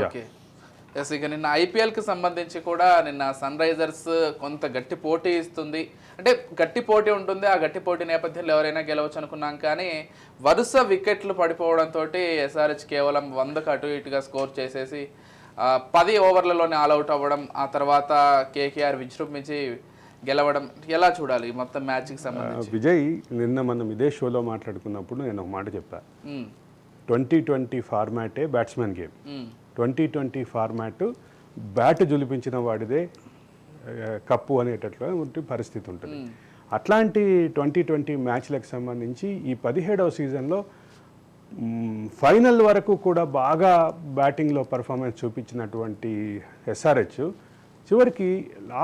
Okay yes ఇక నిన్న ఐపీఎల్కి సంబంధించి కూడా నిన్న సన్ రైజర్స్ కొంత గట్టి పోటీ ఇస్తుంది. అంటే గట్టి పోటీ ఉంటుంది. ఆ గట్టి పోటీ నేపథ్యంలో ఎవరైనా గెలవచ్చు అనుకున్నాం కానీ వరుస వికెట్లు పడిపోవడంతో ఎస్ఆర్హెచ్ కేవలం వందకు అటు ఇటుగా స్కోర్ చేసేసి పది ఓవర్లలోనే ఆల్అవుట్ అవ్వడం ఆ తర్వాత కేకేఆర్ విజృంభించి గెలవడం ఎలా చూడాలి మొత్తం మ్యాచ్కి సంబంధించి? విజయ్ నిన్న మనం ఇదే షోలో మాట్లాడుకున్నప్పుడు నేను ఒక మాట చెప్పా. Um, twenty twenty ఫార్మాటే batsmen game. Twenty twenty format bat జులిపించిన వాడిదే కప్పు అనేటటువంటి పరిస్థితి ఉంటుంది. అట్లాంటి ట్వంటీ ట్వంటీ మ్యాచ్లకు సంబంధించి ఈ పదిహేడవ సీజన్లో ఫైనల్ వరకు కూడా బాగా బ్యాటింగ్లో పర్ఫార్మెన్స్ చూపించినటువంటి ఎస్ఆర్హెచ్ చివరికి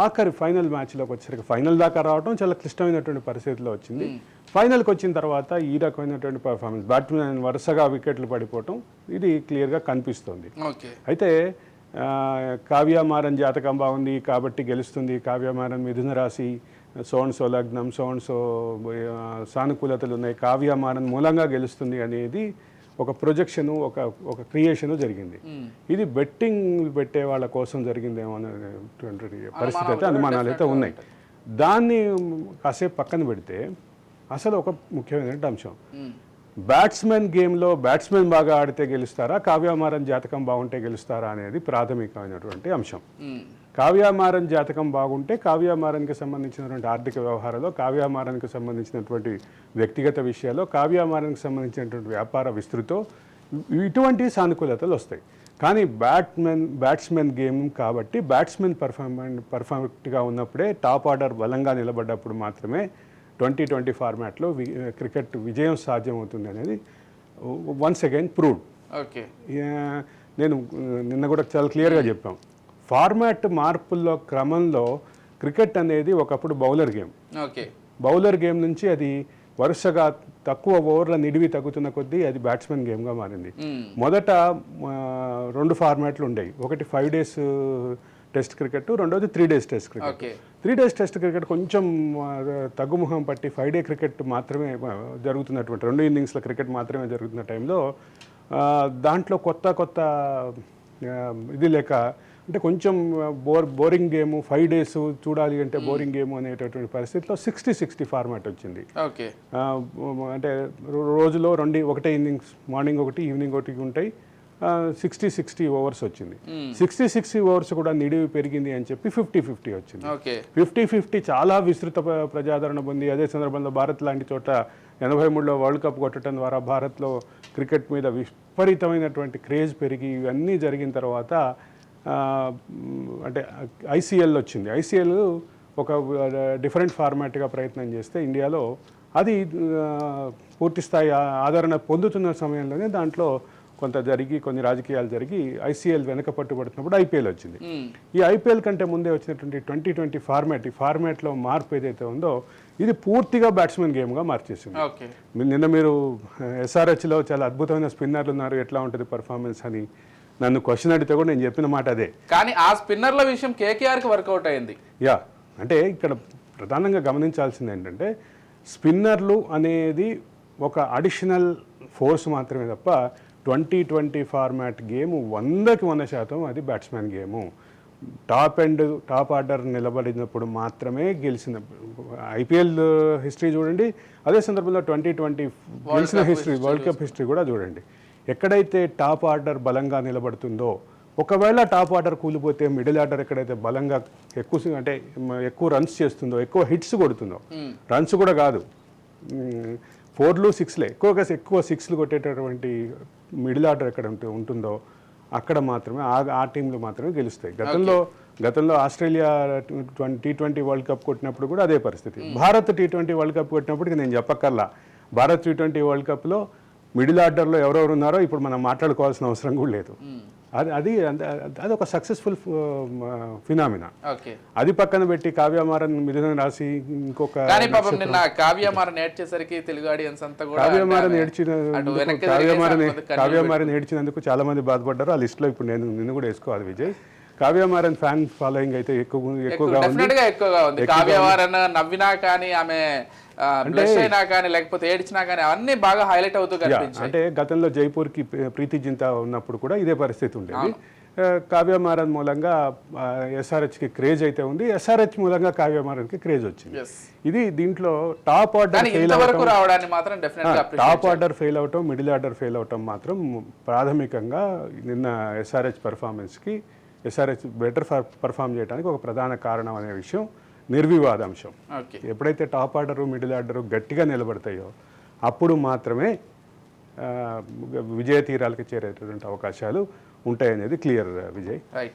ఆఖరి ఫైనల్ మ్యాచ్లోకి వచ్చేసరికి ఫైనల్ దాకా రావడం చాలా క్లిష్టమైనటువంటి పరిస్థితిలో వచ్చింది. ఫైనల్కి వచ్చిన తర్వాత ఈ రకమైనటువంటి పర్ఫార్మెన్స్ బ్యాట్స్మెన్ వరుసగా వికెట్లు పడిపోవటం ఇది క్లియర్గా కనిపిస్తుంది. ఓకే. అయితే కావ్యమారన్ జాతకం బాగుంది కాబట్టి గెలుస్తుంది. కావ్యమారన్ మిథున రాశి సోన్ సో లగ్నం సోన్ సో ఆ, సానుకూలతలు ఉన్నాయి. కావ్యమారన్ మూలంగా గెలుస్తుంది అనేది ఒక ప్రొజెక్షన్ ఒక ఒక క్రియేషన్ జరిగింది. ఇది బెట్టింగ్ పెట్టే వాళ్ళ కోసం జరిగిందేమో అనేటువంటి పరిస్థితి అయితే అనుమానాలు అయితే ఉన్నాయి. దాన్ని కాసేపు పక్కన పెడితే అసలు ఒక ముఖ్యమైనటువంటి అంశం. బ్యాట్స్మెన్ గేమ్లో బ్యాట్స్మెన్ బాగా ఆడితే గెలుస్తారా? కావ్యమారన్ జాతకం బాగుంటే గెలుస్తారా అనేది ప్రాథమికమైనటువంటి అంశం. ఉమ్, కావ్యమారన్ జాతకం బాగుంటే కావ్యమారన్కి సంబంధించినటువంటి ఆర్థిక వ్యవహారాలు కావ్యమారన్కి సంబంధించినటువంటి వ్యక్తిగత విషయాలు కావ్యమారన్కి సంబంధించినటువంటి వ్యాపార విస్తృతో ఇటువంటి సానుకూలతలు వస్తాయి. కానీ బ్యాట్మెన్ బ్యాట్స్మెన్ గేమ్ కాబట్టి బ్యాట్స్మెన్ పర్ఫార్మెన్ పర్ఫెక్ట్గా ఉన్నప్పుడే టాప్ ఆర్డర్ బలంగా నిలబడ్డప్పుడు మాత్రమే ట్వంటీ ట్వంటీ ఫార్మాట్లో క్రికెట్ విజయం సాధ్యమవుతుంది అనేది వన్స్ అగైన్ ప్రూవ్డ్. ఓకే. నేను నిన్న కూడా చాలా క్లియర్గా చెప్పాం. ఫార్మాట్ మార్పుల్లో క్రమంలో క్రికెట్ అనేది ఒకప్పుడు bowler game. Okay. Bowler game నుంచి అది వరుసగా తక్కువ ఓవర్ల నిడివి తగ్గుతున్న కొద్దీ అది బ్యాట్స్మెన్ గేమ్గా మారింది. మొదట రెండు ఫార్మాట్లు ఉండేవి. ఒకటి ఫైవ్ డేస్ టెస్ట్ క్రికెట్ రెండోది three days test cricket. Three days test cricket కొంచెం తగ్గుముఖం పట్టి ఫైవ్ డే క్రికెట్ మాత్రమే జరుగుతున్నటువంటి రెండు ఇన్నింగ్స్ల క్రికెట్ మాత్రమే జరుగుతున్న టైంలో దాంట్లో కొత్త కొత్త ఇది లేక అంటే కొంచెం bore boring game five days చూడాలి అంటే బోరింగ్ గేమ్ అనేటటువంటి పరిస్థితిలో సిక్స్టీ సిక్స్టీ ఫార్మాట్ వచ్చింది. అంటే రోజులో రెండు ఒకటే ఇన్నింగ్స్ మార్నింగ్ ఒకటి ఈవినింగ్ ఒకటి ఉంటాయి. సిక్స్టీ సిక్స్టీ ఓవర్స్ వచ్చింది. సిక్స్టీ సిక్స్టీ ఓవర్స్ కూడా నిడివి పెరిగింది అని చెప్పి ఫిఫ్టీ ఫిఫ్టీ వచ్చింది. ఫిఫ్టీ ఫిఫ్టీ చాలా విస్తృత ప్ర- ప్రజాదరణ పొంది అదే సందర్భంలో భారత్ లాంటి చోట ఎనభై మూడులో వరల్డ్ కప్ కొట్టడం ద్వారా భారత్లో క్రికెట్ మీద విపరీతమైనటువంటి క్రేజ్ పెరిగి ఇవన్నీ జరిగిన తర్వాత అంటే ఐసీఎల్ వచ్చింది. ఐసీఎల్ ఒక డిఫరెంట్ ఫార్మాట్గా ప్రయత్నం చేస్తే ఇండియాలో అది ఆ, పూర్తి స్థాయి ఆ- ఆదరణ పొందుతున్న సమయంలోనే దాంట్లో కొంత జరిగి కొన్ని రాజకీయాలు జరిగి ఐసీఎల్ వెనక పట్టుబడుతున్నప్పుడు ఐపీఎల్ వచ్చింది. ఈ ఐపీఎల్ కంటే ముందే వచ్చినటువంటి ట్వంటీ ట్వంటీ ఫార్మాట్ ఈ ఫార్మాట్లో మార్పు ఏదైతే ఉందో ఇది పూర్తిగా బ్యాట్స్మెన్ గేమ్గా మార్చేసింది. నిన్న మీరు ఎస్ఆర్హెచ్లో చాలా అద్భుతమైన స్పిన్నర్లు ఉన్నారు ఎట్లా ఉంటుంది పర్ఫార్మెన్స్ అని నన్ను క్వశ్చన్ అడిగితే కూడా నేను చెప్పిన మాట అదే. కానీ ఆ స్పిన్నర్ల విషయం కేకేఆర్కి వర్కౌట్ అయింది. యా అంటే ఇక్కడ ప్రధానంగా గమనించాల్సింది ఏంటంటే స్పిన్నర్లు అనేది ఒక అడిషనల్ ఫోర్స్ మాత్రమే తప్ప ట్వంటీ ట్వంటీ ఫార్మాట్ గేమ్ వందకి వంద శాతం అది batsmen game. Top and top order నిలబడినప్పుడు మాత్రమే గెలిచిన ఐపీఎల్ హిస్టరీ చూడండి అదే సందర్భంలో ట్వంటీ ట్వంటీ గెలిచిన హిస్టరీ వరల్డ్ కప్ హిస్టరీ కూడా చూడండి. ఎక్కడైతే టాప్ ఆర్డర్ బలంగా నిలబడుతుందో ఒకవేళ టాప్ ఆర్డర్ కూలిపోతే మిడిల్ ఆర్డర్ ఎక్కడైతే బలంగా ఎక్కువ అంటే ఎక్కువ రన్స్ చేస్తుందో ఎక్కువ హిట్స్ కొడుతుందో రన్స్ కూడా కాదు. ఫోర్లు సిక్స్లే ఎక్కువగా ఎక్కువ సిక్స్లు కొట్టేటటువంటి మిడిల్ ఆర్డర్ ఎక్కడ ఉంటు- ఉంటుందో అక్కడ మాత్రమే ఆ ఆ టీంలు మాత్రమే గెలుస్తాయి. గతంలో గతంలో Australia T twenty world cup కొట్టినప్పుడు కూడా అదే పరిస్థితి. Bharat T twenty world cup కొట్టినప్పుడు నేను చెప్పక్కర్లా. భారత్ టీ ట్వంటీ వరల్డ్ కప్లో మిడిల్ ఆర్డర్లో ఎవరెవరు ఉన్నారో ఇప్పుడు మనం మాట్లాడుకోవాల్సిన అవసరం కూడా లేదు. అది అది అంద- ఒక సక్సెస్ఫుల్ ఫినామినా ఓకే అది పక్కన పెట్టి కావ్యమారన్ మిథున రాసి ఇంకొక కానీ పాపం నిన్న కావ్యమార నేర్చేసరికి తెలుగు ఆడియన్స్ అంతా కూడా కావ్యమారన్ ఏడ్చిన కావ్యమారన్ కావ్యమారన్ ఏడ్చినందుకు చాలా మంది బాధపడ్డారు. ఆ లిస్ట్లో ఇప్పుడు నేను నిన్ను కూడా వేసుకోవాలి విజయ్. కావ్యమారన్ ఫ్యాన్ ఫాలోయింగ్ అయితే ఎక్కువ ఎక్కువగా ఉంది. ఎక్కువగా ఉంది. కావ్యవారన్ నవ్వినా కానీ ఆమె బ్లష్ అయినా కానీ లేకపోతే ఏడ్చినా కానీ అవన్నీ బాగా హైలైట్ అవుతూ కనిపించాయి. అంటే గతంలో జైపూర్కి ప్రీ- ప్రీతి జింతా ఉన్నప్పుడు కూడా ఇదే పరిస్థితి ఉండేది. ఆ, కావ్య మారన్ మూలంగా ఎస్ఆర్హెచ్కి క్రేజ్ అయితే ఉంది. ఎస్ఆర్హెచ్ మూలంగా కావ్య మారన్కి క్రేజ్ వచ్చింది. ఇది దీంట్లో టాప్ ఆర్డర్ ఫెయిల్గా టాప్ ఆర్డర్ ఫెయిల్ అవటం మిడిల్ ఆర్డర్ ఫెయిల్ అవటం మాత్రం ప్రాథమికంగా నిన్న ఎస్ఆర్హెచ్ పర్ఫార్మెన్స్కి ఎస్ఆర్హెచ్ బెటర్ పర్ఫామ్ చేయడానికి ఒక ప్రధాన కారణం అనే విషయం. నిర్వివాదాంశం. ఓకే. ఎప్పుడైతే టాప్ ఆర్డరు మిడిల్ ఆర్డరు గట్టిగా నిలబడతాయో అప్పుడు మాత్రమే విజయ తీరాలకు చేరేటటువంటి అవకాశాలు ఉంటాయనేది క్లియర్ విజయ్. రైట్.